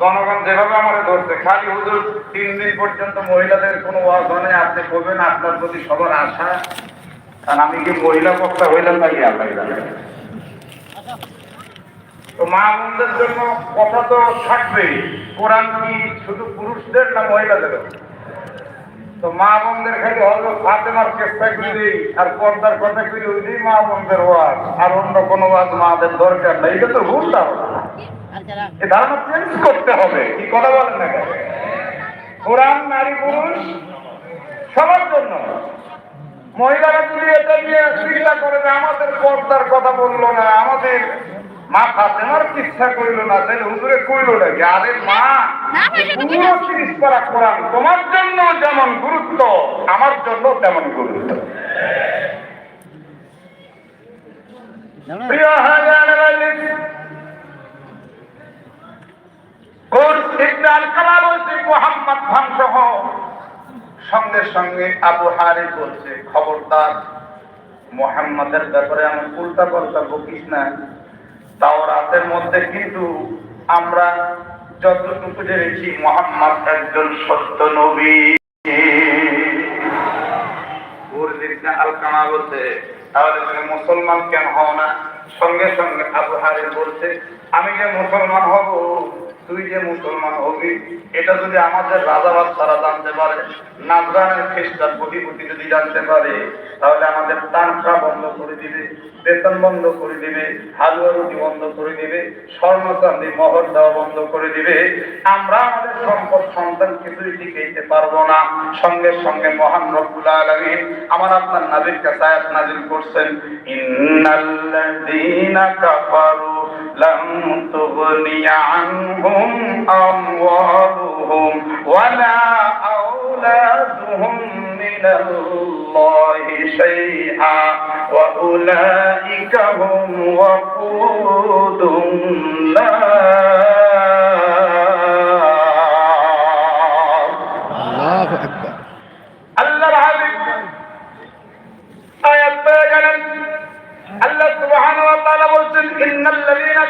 জনগণ যেভাবে আমার ধরছে, খালি হুজুর তিন দিন পর্যন্ত মহিলাদের কোনো ওয়াজ আপনি করবেন আপনার প্রতি সবার আশা। আর আমি কি মহিলা বক্তা হইলাম নাকি জানে। তো মা বোনদের জন্য কথা তো থাকবেই। কোরআন কি শুধু পুরুষদের না মহিলাদের তো মা বোনদের খালি হজরত ফাতেমার কেসটা করি আর পর্দার কথা করি ওই মা বোনদের ওয়াজ। আর অন্য কোনো ওয়াজ মাদের দরকার নাই, এটা তো ভুল ধারণা। ধারণা চেঞ্জ করতে হবে কি কথা বলেন না কোরআন নারী পুরুষ সবার জন্য। মহিলারা যদি এটা নিয়ে চিন্তা করে যে আমাদের পর্দার কথা বলল না আমাদের মা ফাতেমার ইচ্ছা করল না তাহলে হুজুরে কইলো নাকি? আরে মা পুরো তিরিশ পারা কোরআন তোমার জন্য যেমন গুরুত্ব আমার জন্য তেমন গুরুত্ব। প্রিয় হাজার কোর্স ইবনে আল-কামা বলছে মোহাম্মদ ধ্বংস হও। সঙ্গে সঙ্গে আবু হারি বলছে, খবরদার, মোহাম্মদের ব্যাপারে আমি উল্টা পাল্টা বকিস না। তাও রাতের মধ্যে কিন্তু আমরা যতটুকু জেনেছি, মোহাম্মদ একজন সত্য নবী। মুসলমান কেন হও না? সঙ্গে সঙ্গে আবু হারিস বলছে, আমি যে মুসলমান হব তুই যে মুসলমান হবি, এটা যদি আমাদের রাজাবাদ তারা জানতে পারে, নাজরানের খ্রিস্টান কোটিপতি যদি জানতে পারে, তাহলে আমাদের তানখা বন্ধ করে দিবে, বেতন বন্ধ করে দিবে, হালুয়া রুটি বন্ধ করে দিবে স্বর্ণ চান্দি মহর দেওয়া বন্ধ করে দিবে। আমরা আমাদের সম্পদ, সন্তান কিছুই টিকাইতে পারব না। সঙ্গে সঙ্গে মহান রব্বুল আলামিন আমার আপনার নাবির কাছে আয়াত নাজিল করছেন, ইন্নাল্লাযীনা কাফারু লাম তুগনিয়া আনহুম আমওয়ালুহুম ওয়ালা আওলাদুহুম মিনাল্লাহি শাইআ ওয়া উলাইকা হুম ওয়াকুদুন নার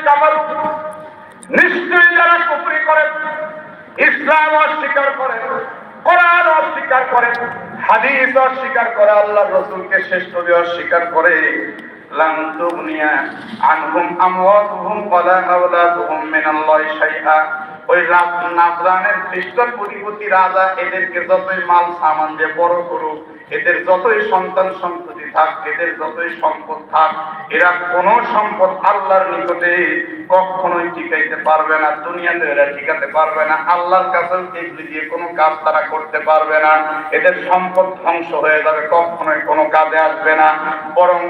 কাফারু নিশ্চয়ই যারা কুফরি করে, ইসলাম অস্বীকার করে, কোরআন অস্বীকার করে, হাদিস অস্বীকার করে, আল্লাহর রাসূলকে শ্রেষ্ঠ নবী অস্বীকার করে কোটিপতি রাজা এদেরকে যতই মাল সামান দিয়ে বড় করুক এদের যতই সন্তান সন্ততি থাক এদের যতই সম্পদ থাক এরা কোন সম্পদ আল্লাহর নিকটে কখনোই টিকাইতে পারবে না, দুনিয়াতে এরা টিকাতে পারবে না, আল্লাহর কাছে এগুলি দিয়ে কোনো কাজ তারা করতে পারবে না, এদের সম্পদ ধ্বংস হয়ে যাবে, কখনোই কোনো কাজে আসবে না। বরং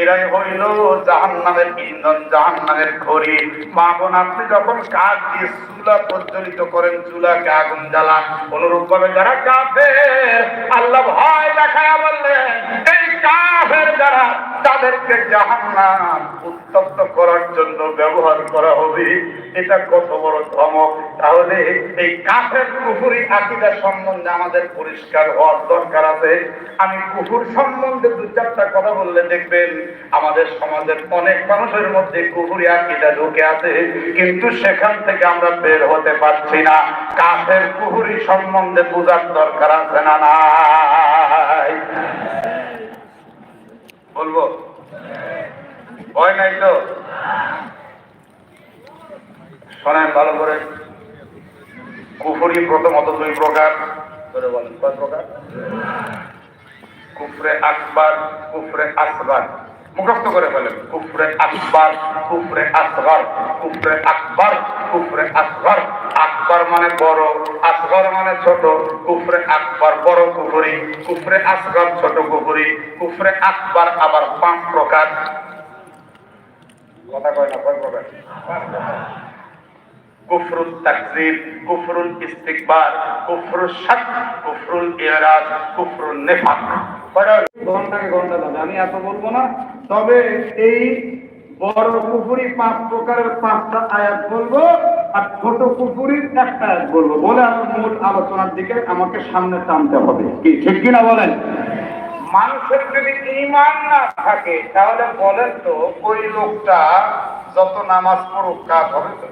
এরাই হইল জাহান্নামের ইন্ধন, জাহান্নামের খড়ি মা বোন, আপনি যখন কাজ দিয়ে চুলা প্রজ্বলিত করেন, চুলাকে আগুন জ্বালান অনুরূপ ভাবে যারা কাফের, আল্লাহ ভয় দেখায় বললেন, এই কাফের যারা, তাদেরকে জাহান্নাম উত্তপ্ত করার জন্য ব্যবহার করা হবে। এটা কত বড় ধমক। তাহলে এই কাফের কুফুরি আকিদা সম্বন্ধে আমাদের পরিষ্কার হওয়ার দরকার আছে। আমি কুকুর সম্বন্ধে দু চারটা কথা বললে দেখবেন, আমাদের সমাজের অনেক মানুষের মধ্যে কুকুরি আকিদা ঢুকে আছে, কিন্তু সেখান থেকে আমরা বের হতে পারছি না। কাফের কুহুরি সম্বন্ধে বোঝার দরকার আছে না নাই? বলব? ভয় নাই তো? শোনেন ভালো করে। কুফুরি প্রথমত দুই প্রকার। কুফরে আকবার, কুফরে করে কুফরে আকবার কুফরে আসগার, কুফরে আকবার, কুফরে আসগার। আকবার মানে বড়, আসগর মানে ছোট, কুফরে আকবার বড় কুফরি, কুফরে আসগর ছোট কুফরি, কুফরে আকবার আবার পাঁচ প্রকার। কুফরুল কুফরুল ইস্তিকবার, কুফরুল শাক, কুফরুল কুফরুল নিফাক। ঘণ্টা যাবে আমি এত বলব না। তবে এই বড় পুকুরি পাঁচ প্রকারের পাঁচটা আয়াত বলব, আর ছোট পুকুরির একটা আয়াত বলব। বলে আমার মূল আলোচনার দিকে আমাকে সামনে টানতে হবে। কি, ঠিক কিনা বলেন? মানুষের যদি ইমান না থাকে, তাহলে বলেন তো, ওই লোকটা যত নামাজ পড়ুক কাজ হবে তো?